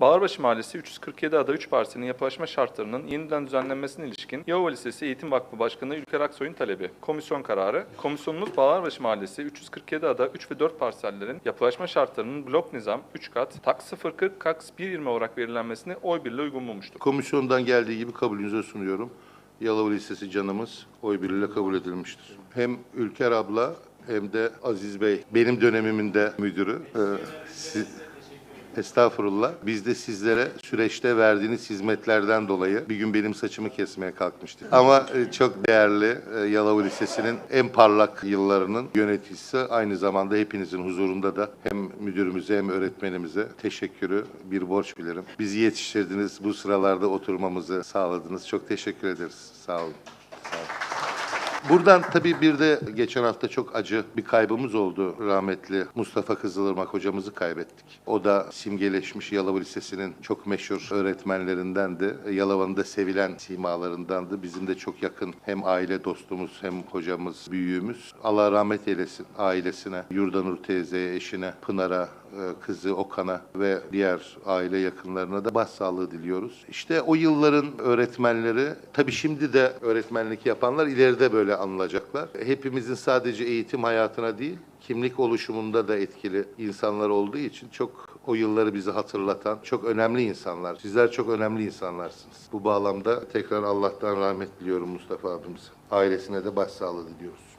Bağırbaşı Mahallesi 347 ada 3 parsinin yapılaşma şartlarının yeniden düzenlenmesine ilişkin Yalova Lisesi Eğitim Vakfı Başkanı Ülker Aksoy'un talebi. Komisyon kararı. Komisyonumuz Bağırbaşı Mahallesi 347 ada 3 ve 4 parsellerin yapılaşma şartlarının blok nizam 3 kat, tak 040, kaks 120 olarak belirlenmesini oy birliğiyle uygun bulmuştur. Komisyondan geldiği gibi kabulünüze sunuyorum. Yalova Lisesi canımız oy birliğiyle kabul edilmiştir. Hem Ülker abla hem de Aziz Bey benim dönemimin de müdürü. Ee, siz- Estağfurullah. Biz de sizlere süreçte verdiğiniz hizmetlerden dolayı bir gün benim saçımı kesmeye kalkmıştık. Ama e, çok değerli e, Yalova Lisesi'nin en parlak yıllarının yöneticisi aynı zamanda hepinizin huzurunda da hem müdürümüze hem öğretmenimize teşekkürü bir borç bilirim. Bizi yetiştirdiniz, bu sıralarda oturmamızı sağladınız. Çok teşekkür ederiz. Sağ olun. Buradan tabii bir de geçen hafta çok acı bir kaybımız oldu. Rahmetli Mustafa Kızılırmak hocamızı kaybettik. O da simgeleşmiş Yalova Lisesi'nin çok meşhur öğretmenlerindendi. Yalova'nın da sevilen simalarındandı. Bizim de çok yakın hem aile dostumuz hem hocamız, büyüğümüz. Allah rahmet eylesin ailesine, Yurdanur teyzeye, eşine, Pınar'a, kızı Okan'a ve diğer aile yakınlarına da başsağlığı diliyoruz. İşte o yılların öğretmenleri, tabii şimdi de öğretmenlik yapanlar ileride böyle anılacaklar. Hepimizin sadece eğitim hayatına değil, kimlik oluşumunda da etkili insanlar olduğu için çok o yılları bizi hatırlatan çok önemli insanlar. Sizler çok önemli insanlarsınız. Bu bağlamda tekrar Allah'tan rahmet diliyorum Mustafa abimize. Ailesine de başsağlığı diliyoruz.